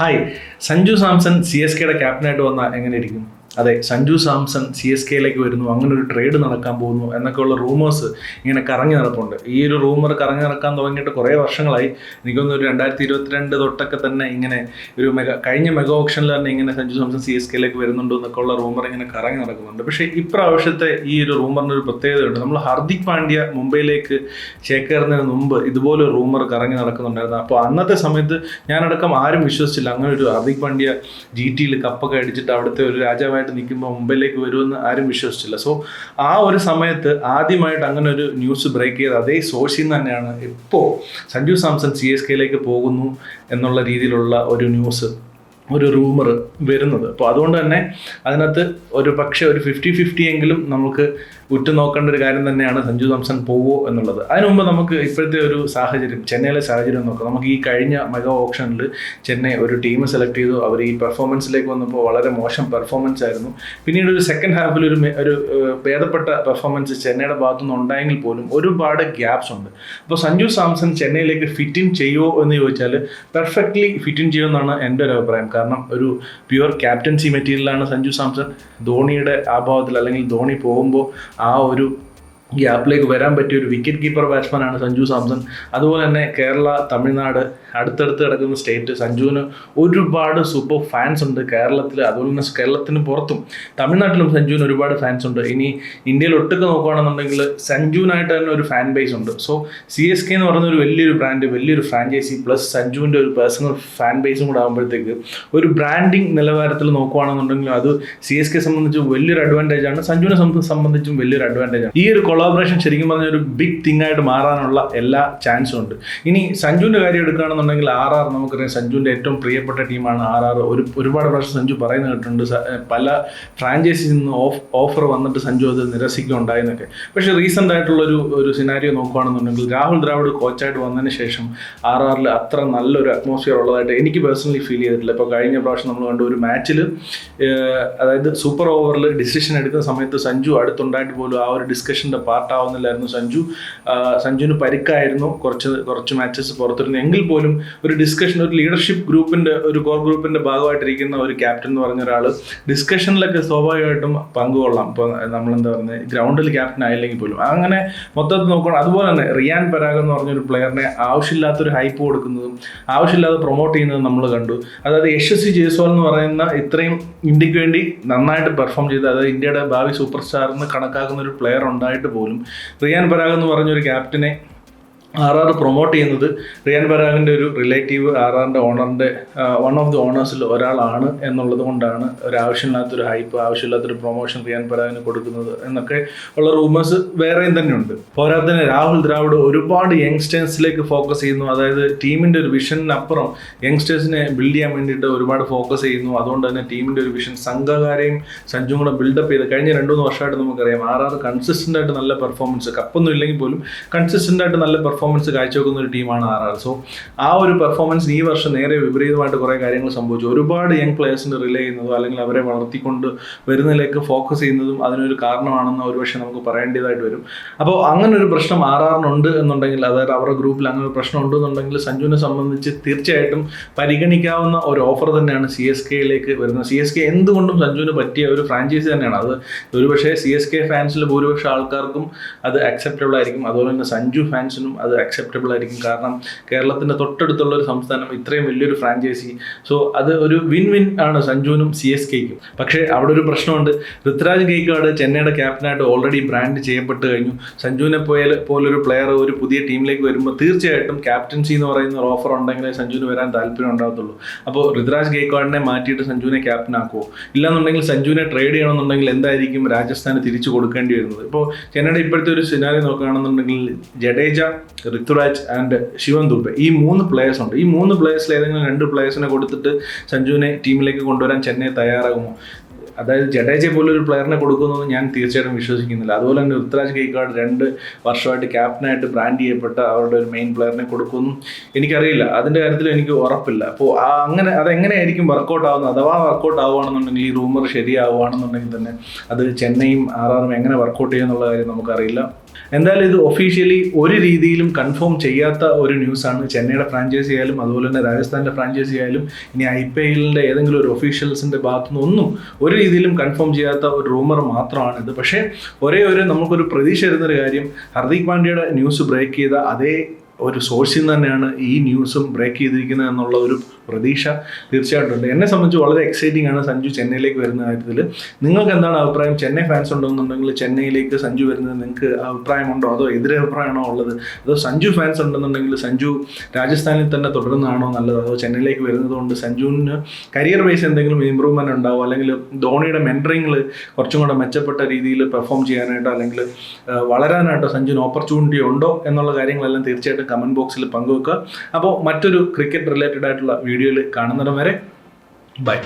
Hi Sanju Samson C S കെയുടെ ക്യാപ്റ്റനായിട്ട് വന്ന എങ്ങനെ ഇരിക്കും? അതെ സഞ്ജു സാംസൺ സി എസ് കെയിലേക്ക് വരുന്നു. അങ്ങനെ ഒരു ട്രേഡ് നടക്കാൻ പോകുന്നു എന്നൊക്കെയുള്ള റൂമേഴ്സ് ഇങ്ങനെ കറങ്ങി നടപ്പുണ്ട്. ഈ ഒരു റൂമർ കറങ്ങി നടക്കാൻ തുടങ്ങിയിട്ട് കുറേ വർഷങ്ങളായി. എനിക്കൊന്ന് ഒരു രണ്ടായിരത്തി ഇരുപത്തിരണ്ട് തൊട്ടൊക്കെ തന്നെ ഇങ്ങനെ ഒരു മെഗാ കഴിഞ്ഞ മെഗാ ഓപ്ഷനിൽ തന്നെ ഇങ്ങനെ സഞ്ജു സാംസൺ സി എസ് കെയിലേക്ക് വരുന്നുണ്ടോ എന്നൊക്കെ ഉള്ള റൂമർ ഇങ്ങനെ കറങ്ങി നടക്കുന്നുണ്ട്. പക്ഷേ ഇപ്രാവശ്യത്തെ ഈ ഒരു റൂമറിന് ഒരു പ്രത്യേകതയുണ്ട്. നമ്മൾ ഹാർദിക് പാണ്ഡ്യ മുംബൈയിലേക്ക് ചേക്കേറുന്നതിന് മുമ്പ് ഇതുപോലെ ഒരു റൂമർ കറങ്ങി നടക്കുന്നുണ്ടായിരുന്നു. അപ്പോൾ അന്നത്തെ സമയത്ത് ഞാനടക്കം ആരും വിശ്വസിച്ചില്ല. അങ്ങനെ ഒരു ഹാർദിക് പാണ്ഡ്യ ജി ടിയിൽ കപ്പൊക്കെ അടിച്ചിട്ട് അവിടുത്തെ ഒരു രാജാവായിട്ട് നിൽക്കുമ്പോൾ മുംബൈയിലേക്ക് വരുമെന്ന് ആരും വിശ്വസിച്ചില്ല. സോ ആ ഒരു സമയത്ത് ആദ്യമായിട്ട് അങ്ങനെ ഒരു ന്യൂസ് ബ്രേക്ക് ചെയ്ത് അതേ സോഷ്യൽ നിന്ന് തന്നെയാണ് ഇപ്പോൾ സഞ്ജു സാംസൺ സി എസ് കെയിലേക്ക് പോകുന്നു എന്നുള്ള രീതിയിലുള്ള ഒരു ന്യൂസ് ഒരു റൂമർ വരുന്നത്. അപ്പോൾ അതുകൊണ്ട് തന്നെ അതിനകത്ത് ഒരു പക്ഷേ ഒരു ഫിഫ്റ്റി ഫിഫ്റ്റി എങ്കിലും നമുക്ക് ഉറ്റുനോക്കേണ്ട ഒരു കാര്യം തന്നെയാണ് സഞ്ജു സാംസൺ പോവോ എന്നുള്ളത്. അതിനു മുമ്പ് നമുക്ക് ഇപ്പോഴത്തെ ഒരു സാഹചര്യം ചെന്നൈയിലെ സാഹചര്യം നോക്കാം. നമുക്ക് ഈ കഴിഞ്ഞ മെഗാ ഓപ്ഷനിൽ ചെന്നൈ ഒരു ടീം സെലക്ട് ചെയ്തു. അവർ ഈ പെർഫോമൻസിലേക്ക് വന്നപ്പോൾ വളരെ മോശം പെർഫോമൻസ് ആയിരുന്നു. പിന്നീട് ഒരു സെക്കൻഡ് ഹാഫിൽ ഒരു ഒരു ഭേദപ്പെട്ട പെർഫോമൻസ് ചെന്നൈയുടെ ഭാഗത്തു നിന്ന് ഉണ്ടായെങ്കിൽ പോലും ഒരുപാട് ഗ്യാപ്സ് ഉണ്ട്. അപ്പോൾ സഞ്ജു സാംസൺ ചെന്നൈയിലേക്ക് ഫിറ്റ് ഇൻ ചെയ്യുമോ എന്ന് ചോദിച്ചാൽ പെർഫെക്റ്റ്ലി ഫിറ്റ് ഇൻ ചെയ്യുമെന്നാണ് എന്റെ ഒരു അഭിപ്രായം. കാരണം ഒരു പ്യുവർ ക്യാപ്റ്റൻസി മെറ്റീരിയലാണ് സഞ്ജു സാംസൺ ധോണിയുടെ അഭാവത്തിൽ അല്ലെങ്കിൽ ധോണി പോകുമ്പോൾ ആ ഒരു ഗ്യാപ്പിലേക്ക് വരാൻ പറ്റിയ ഒരു വിക്കറ്റ് കീപ്പർ ബാറ്റ്സ്മാനാണ് സഞ്ജു സാംസൺ. അതുപോലെ തന്നെ കേരള തമിഴ്നാട് അടുത്തടുത്ത് കിടക്കുന്ന സ്റ്റേറ്റ് സഞ്ജുവിന് ഒരുപാട് സൂപ്പർ ഫാൻസ് ഉണ്ട് കേരളത്തിൽ അതുപോലെ തന്നെ കേരളത്തിന് പുറത്തും തമിഴ്നാട്ടിലും സഞ്ജുവിന് ഒരുപാട് ഫാൻസ് ഉണ്ട്. ഇനി ഇന്ത്യയിൽ ഒട്ടൊക്കെ നോക്കുകയാണെന്നുണ്ടെങ്കിൽ സഞ്ജുവിനായിട്ട് തന്നെ ഒരു ഫാൻ ബേസ് ഉണ്ട്. സോ സി എസ് കെ എന്ന് പറയുന്ന ഒരു വലിയൊരു ബ്രാൻഡ് വലിയൊരു ഫ്രാഞ്ചൈസി പ്ലസ് സഞ്ജുവിന്റെ ഒരു പേഴ്സണൽ ഫാൻ ബേസും കൂടെ ആകുമ്പോഴത്തേക്ക് ഒരു ബ്രാൻഡിങ് നിലവാരത്തിൽ നോക്കുകയാണെന്നുണ്ടെങ്കിൽ അത് സി എസ് കെ സംബന്ധിച്ച് വലിയൊരു അഡ്വാന്റേജ് ആണ്. സഞ്ജുവിനെ സംബന്ധിച്ചും വലിയൊരു അഡ്വാന്റേജ് ആണ്. ഈ ഒരു കൊളാബറേഷൻ ശരിക്കും പറഞ്ഞ ഒരു ബിഗ് തിങ് ആയിട്ട് മാറാനുള്ള എല്ലാ ചാൻസും ഉണ്ട്. ഇനി സഞ്ജുവിന്റെ കാര്യം എടുക്കുകയാണെന്നുണ്ടെങ്കിൽ ആർ ആർ നമുക്കറിയാം സഞ്ജുവിന്റെ ഏറ്റവും പ്രിയപ്പെട്ട ടീമാണ് ആർ ആർ. ഒരു ഒരുപാട് പ്രാവശ്യം സഞ്ജു പറയുന്ന കേട്ടിട്ടുണ്ട്. പല ഫ്രാഞ്ചൈസിൽ നിന്ന് ഓഫ് ഓഫർ വന്നിട്ട് സഞ്ജു അത് നിരസിക്കുകയുണ്ടായെന്നൊക്കെ. പക്ഷേ റീസെന്റ് ആയിട്ടുള്ളൊരു ഒരു സിനാരിയോ നോക്കുകയാണെന്നുണ്ടെങ്കിൽ രാഹുൽ ദ്രാവിഡ് കോച്ചായിട്ട് വന്നതിന് ശേഷം ആർ ആറിൽ അത്ര നല്ലൊരു അറ്റ്മോസ്ഫിയർ ഉള്ളതായിട്ട് എനിക്ക് പേഴ്സണലി ഫീൽ ചെയ്തിട്ടില്ല. ഇപ്പോൾ കഴിഞ്ഞ പ്രാവശ്യം നമ്മൾ കണ്ട ഒരു മാച്ചിൽ അതായത് സൂപ്പർ ഓവറിൽ ഡിസിഷൻ എടുക്കുന്ന സമയത്ത് സഞ്ജു അടുത്തുണ്ടായിട്ട് പോലും ആ ഒരു ഡിസ്കഷന്റെ പാർട്ടാവുന്നില്ലായിരുന്നു സഞ്ജു. സഞ്ജുവിന് പരിക്കായിരുന്നു കുറച്ച് കുറച്ച് മാച്ചസ് പുറത്തിരുന്നു. എങ്കിൽ പോലും ഒരു ഡിസ്കഷൻ ഒരു ലീഡർഷിപ്പ് ഗ്രൂപ്പിന്റെ ഒരു കോർ ഗ്രൂപ്പിന്റെ ഭാഗമായിട്ടിരിക്കുന്ന ഒരു ക്യാപ്റ്റൻ എന്ന് പറഞ്ഞ ഒരാൾ ഡിസ്കഷനിലൊക്കെ സ്വാഭാവികമായിട്ടും പങ്കുകൊള്ളാം. ഇപ്പോൾ നമ്മളെന്താ പറയുന്നത് ഗ്രൗണ്ടിൽ ക്യാപ്റ്റൻ ആയില്ലെങ്കിൽ പോലും. അങ്ങനെ മൊത്തത്തിൽ നോക്കണം അതുപോലെ തന്നെ റിയാൻ പരാഗ് എന്ന് പറഞ്ഞൊരു പ്ലെയറിനെ ആവശ്യമില്ലാത്തൊരു ഹൈപ്പ് കൊടുക്കുന്നതും ആവശ്യമില്ലാതെ പ്രൊമോട്ട് ചെയ്യുന്നതും നമ്മൾ കണ്ടു. അതായത് യശസ്വി ജയ്സ്വാൾ എന്ന് പറയുന്ന ഇത്രയും ഇന്ത്യയ്ക്ക് വേണ്ടി നന്നായിട്ട് പെർഫോം ചെയ്ത് അതായത് ഇന്ത്യയുടെ ഭാവി സൂപ്പർ സ്റ്റാർ എന്ന് കണക്കാക്കുന്ന ഒരു പ്ലെയർ ഉണ്ടായിട്ട് പോലും. റിയാൻ പരാഗ് എന്ന് പറഞ്ഞൊരു ക്യാപ്റ്റനെ ആർ ആർ പ്രൊമോട്ട് ചെയ്യുന്നത് റിയാൻ പരാഗിന്റെ ഒരു റിലേറ്റീവ് ആർ ആറിന്റെ ഓണറിന്റെ വൺ ഓഫ് ദി ഓണേഴ്സിൽ ഒരാളാണ് എന്നുള്ളത് കൊണ്ടാണ് ഒരു ആവശ്യമില്ലാത്തൊരു ഹൈപ്പ് ആവശ്യമില്ലാത്തൊരു പ്രൊമോഷൻ റിയാൻ പരാഗിന് കൊടുക്കുന്നത് എന്നൊക്കെ ഉള്ള റൂമേഴ്സ് വേറെയും തന്നെയുണ്ട്. പോരാത്തതിന് രാഹുൽ ദ്രാവിഡ് ഒരുപാട് യങ്സ്റ്റേഴ്സിലേക്ക് ഫോക്കസ് ചെയ്യുന്നു. അതായത് ടീമിന്റെ ഒരു വിഷനിനപ്പുറം യങ്സ്റ്റേഴ്സിനെ ബിൽഡ് ചെയ്യാൻ വേണ്ടിയിട്ട് ഒരുപാട് ഫോക്കസ് ചെയ്യുന്നു. അതുകൊണ്ട് തന്നെ ടീമിന്റെ ഒരു വിഷൻ സംഘകാരെയും സഞ്ജുവും കൂടെ ബിൽഡപ്പ് ചെയ്ത് കഴിഞ്ഞ രണ്ട് മൂന്ന് വർഷമായിട്ട് നമുക്കറിയാം ആർ ആർ കൺസിസ്റ്റന്റ് ആയിട്ട് നല്ല പെർഫോമൻസ് കപ്പൊന്നും ഇല്ലെങ്കിൽ പോലും കൺസിസ്റ്റന്റ് ആയിട്ട് നല്ല പെർഫോമൻസ് കാഴ്ചവെക്കുന്ന ഒരു ടീമാണ് ആർ ആർ സോ ആ ഒരു പെർഫോമൻസ് ഈ വർഷം നേരെ വിപരീതമായിട്ട് കുറേ കാര്യങ്ങൾ സംഭവിച്ചു. ഒരുപാട് യങ് പ്ലേയേഴ്സിന് റിലേ ചെയ്യുന്നതും അല്ലെങ്കിൽ അവരെ വളർത്തിക്കൊണ്ട് വരുന്നതിലേക്ക് ഫോക്കസ് ചെയ്യുന്നതും അതിനൊരു കാരണമാണെന്ന് ഒരുപക്ഷെ നമുക്ക് പറയേണ്ടതായിട്ട് വരും. അപ്പോൾ അങ്ങനെ ഒരു പ്രശ്നം ആർ ആറിനുണ്ട് എന്നുണ്ടെങ്കിൽ അതായത് അവരുടെ ഗ്രൂപ്പിൽ അങ്ങനെ ഒരു പ്രശ്നം ഉണ്ടെന്നുണ്ടെങ്കിൽ സഞ്ജുവിനെ സംബന്ധിച്ച് തീർച്ചയായിട്ടും പരിഗണിക്കാവുന്ന ഒരു ഓഫർ തന്നെയാണ് സി എസ് കെയിലേക്ക് വരുന്നത്. സി എസ് കെ എന്തുകൊണ്ടും സഞ്ജുവിന് പറ്റിയ ഒരു ഫ്രാഞ്ചൈസി തന്നെയാണ്. അത് ഒരുപക്ഷെ സി എസ് കെ ഫാൻസിൽ ഭൂരിപക്ഷം ആൾക്കാർക്കും അത് അക്സെപ്റ്റബിൾ ആയിരിക്കും. അതുപോലെ തന്നെ സഞ്ജു ഫാൻസിനും അത് അക്സെപ്റ്റബിൾ ആയിരിക്കും. കാരണം കേരളത്തിന്റെ തൊട്ടടുത്തുള്ള ഒരു സംസ്ഥാനം ഇത്രയും വലിയൊരു ഫ്രാഞ്ചൈസി സോ അത് ഒരു വിൻ വിൻ ആണ് സഞ്ജുവിനും സി എസ് കെക്കും പക്ഷേ അവിടെ ഒരു പ്രശ്നമുണ്ട്. ഋത്രാജ് ഗെയ്ക്വാഡ് ചെന്നൈയുടെ ക്യാപ്റ്റനായിട്ട് ഓൾറെഡി ബ്രാൻഡ് ചെയ്യപ്പെട്ട് കഴിഞ്ഞു. സഞ്ജുവിനെ പോയാൽ പോലൊരു പ്ലെയർ ഒരു പുതിയ ടീമിലേക്ക് വരുമ്പോൾ തീർച്ചയായിട്ടും ക്യാപ്റ്റൻസി എന്ന് പറയുന്ന ഒരു ഓഫർ ഉണ്ടെങ്കിലേ സഞ്ജുവിന് വരാൻ താല്പര്യം ഉണ്ടാകത്തുള്ളൂ. അപ്പോൾ ഋതുരാജ് ഗെയ്ക്വാഡിനെ മാറ്റിയിട്ട് സഞ്ജുവിനെ ക്യാപ്റ്റനാക്കുമോ ഇല്ലാന്നുണ്ടെങ്കിൽ സഞ്ജുവിനെ ട്രേഡ് ചെയ്യണമെന്നുണ്ടെങ്കിൽ എന്തായിരിക്കും രാജസ്ഥാന് തിരിച്ചു കൊടുക്കേണ്ടി വരുന്നത്? ഇപ്പോൾ ചെന്നൈയുടെ ഇപ്പോഴത്തെ ഒരു സിനാരി നോക്കുകയാണെന്നുണ്ടെങ്കിൽ ജഡേജ ഋതുരാജ് ആൻഡ് ശിവൻ ദുബെ. ഈ മൂന്ന് പ്ലേയേഴ്സ് ഉണ്ട്. ഈ മൂന്ന് പ്ലേയേഴ്സിൽ ഏതെങ്കിലും രണ്ട് പ്ലേയേഴ്സിനെ കൊടുത്തിട്ട് സഞ്ജുവിനെ ടീമിലേക്ക് കൊണ്ടുവരാൻ ചെന്നൈ തയ്യാറാകുമോ? അതായത് ജഡേജയെ പോലെ ഒരു പ്ലെയറിനെ കൊടുക്കുമെന്ന് ഞാൻ തീർച്ചയായിട്ടും വിശ്വസിക്കുന്നില്ല. അതുപോലെ തന്നെ ഋതുരാജ് കൈക്കാട് രണ്ട് വർഷമായിട്ട് ക്യാപ്റ്റനായിട്ട് ബ്രാൻഡ് ചെയ്യപ്പെട്ട അവരുടെ ഒരു മെയിൻ പ്ലെയറിനെ കൊടുക്കുമെന്നും എനിക്കറിയില്ല. അതിന്റെ കാര്യത്തിൽ എനിക്ക് ഉറപ്പില്ല. അപ്പോൾ അങ്ങനെ അതെങ്ങനെയായിരിക്കും വർക്കൗട്ട് ആവുന്നത്? അഥവാ വർക്കൗട്ട് ആവുകയാണെന്നുണ്ടെങ്കിൽ ഈ റൂമർ ശരിയാവുകയാണെന്നുണ്ടെങ്കിൽ തന്നെ അത് ചെന്നൈയും ആർ ആറും എങ്ങനെ വർക്കൗട്ട് ചെയ്യുന്നുള്ള കാര്യം നമുക്കറിയില്ല. എന്തായാലും ഇത് ഒഫീഷ്യലി ഒരു രീതിയിലും കൺഫേം ചെയ്യാത്ത ഒരു ന്യൂസാണ് ചെന്നൈയുടെ ഫ്രാഞ്ചൈസി ആയാലും അതുപോലെ തന്നെ രാജസ്ഥാന്റെ ഫ്രാഞ്ചൈസി ആയാലും ഇനി ഐ പി എല്ലിന്റെ ഏതെങ്കിലും ഒരു ഒഫീഷ്യൽസിന്റെ ഭാഗത്തുനിന്ന് ഒന്നും ഒരു രീതിയിലും കൺഫേം ചെയ്യാത്ത ഒരു റൂമർ മാത്രമാണിത് പക്ഷേ ഒരേ ഒരു നമുക്കൊരു പ്രതീക്ഷ വരുന്നൊരു കാര്യം ഹർദിക് പാണ്ഡ്യയുടെ ന്യൂസ് ബ്രേക്ക് ചെയ്ത അതേ ഒരു സോഴ്സിൽ നിന്ന് തന്നെയാണ് ഈ ന്യൂസും ബ്രേക്ക് ചെയ്തിരിക്കുന്നത് എന്നുള്ള ഒരു പ്രതീക്ഷ തീർച്ചയായിട്ടും ഉണ്ട്. എന്നെ സംബന്ധിച്ച് വളരെ എക്സൈറ്റിംഗ് ആണ് സഞ്ജു ചെന്നൈയിലേക്ക് വരുന്ന കാര്യത്തിൽ നിങ്ങൾക്ക് എന്താണ് അഭിപ്രായം? ചെന്നൈ ഫാൻസ് ഉണ്ടെന്നുണ്ടെങ്കിൽ ചെന്നൈയിലേക്ക് സഞ്ജു വരുന്നത് നിങ്ങൾക്ക് അഭിപ്രായമുണ്ടോ? അതോ എതിരെ അഭിപ്രായമാണോ ഉള്ളത്? അതോ സഞ്ജു ഫാൻസ് ഉണ്ടെന്നുണ്ടെങ്കിൽ സഞ്ജു രാജസ്ഥാനിൽ തന്നെ തുടരുന്നതാണോ നല്ലത്? അതോ ചെന്നൈയിലേക്ക് വരുന്നത് കൊണ്ട് സഞ്ജുവിന് കരിയർ ബേസ് എന്തെങ്കിലും ഇമ്പ്രൂവ്മെന്റ് ഉണ്ടാവും? അല്ലെങ്കിൽ ധോണിയുടെ മെന്ററിങ്ങിൽ കുറച്ചും കൂടെ മെച്ചപ്പെട്ട രീതിയിൽ പെർഫോം ചെയ്യാനായിട്ടോ അല്ലെങ്കിൽ വളരാനായിട്ടോ സഞ്ജുവിന് ഓപ്പർച്യൂണിറ്റി ഉണ്ടോ എന്നുള്ള കാര്യങ്ങളെല്ലാം തീർച്ചയായിട്ടും കമന്റ് ബോക്സിൽ പങ്കുവെക്കുക. അപ്പോൾ മറ്റൊരു ക്രിക്കറ്റ് റിലേറ്റഡ് ആയിട്ടുള്ള വീഡിയോയിൽ കാണുന്നിടം വരെ ബൈ